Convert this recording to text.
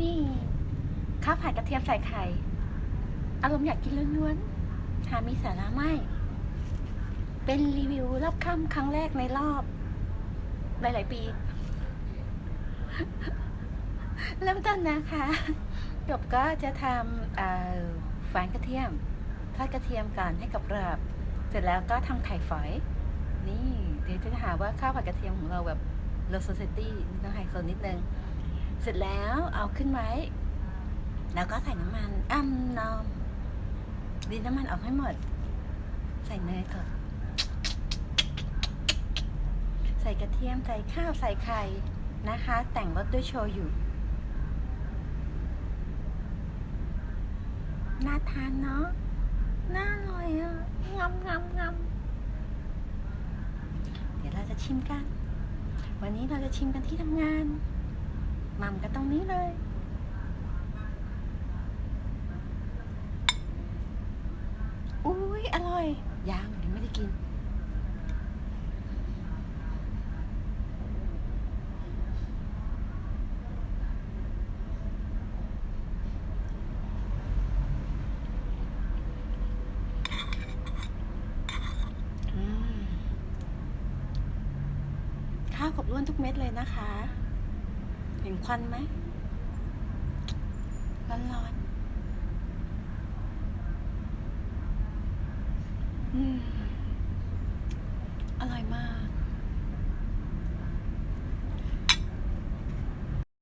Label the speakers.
Speaker 1: นี่ข้าวผัดกระเทียมใส่ไข่ อารมณ์อยากกินล้วนๆหามีสาระไม่ เป็นรีวิวรอบค่ำครั้งแรกในรอบ หลายๆปี เริ่มต้นนะคะจบก็จะทำฝานกระเทียม ทอดกระเทียมก่อนให้กับรอบเสร็จแล้วก็ทำไข่ฝอย นี่ เดี๋ยวจะหาว่าข้าวผัดกระเทียมของเราแบบ low society นี่ต้องไฮโซนิดนึง เสร็จแล้วเอาขึ้นไว้ แล้วก็ใส่น้ำมันอ้ำนอมดีน้ำมันออกให้หมด ใส่เนยก่อนใส่กระเทียมใส่ข้าวใส่ไข่นะคะ แต่งรสด้วยโชยุน่าทานเนาะน่าอร่อยอะงำงำงำเดี๋ยวเราจะชิมกัน วันนี้เราจะชิมกันที่ทำงาน ม่ำกันตรงนี้เลย อุ้ยอร่อย ยังยังไม่ได้กิน ข้าวกบล้วนทุกเม็ดเลยนะคะ เห็นควันไหมร้อนๆอืม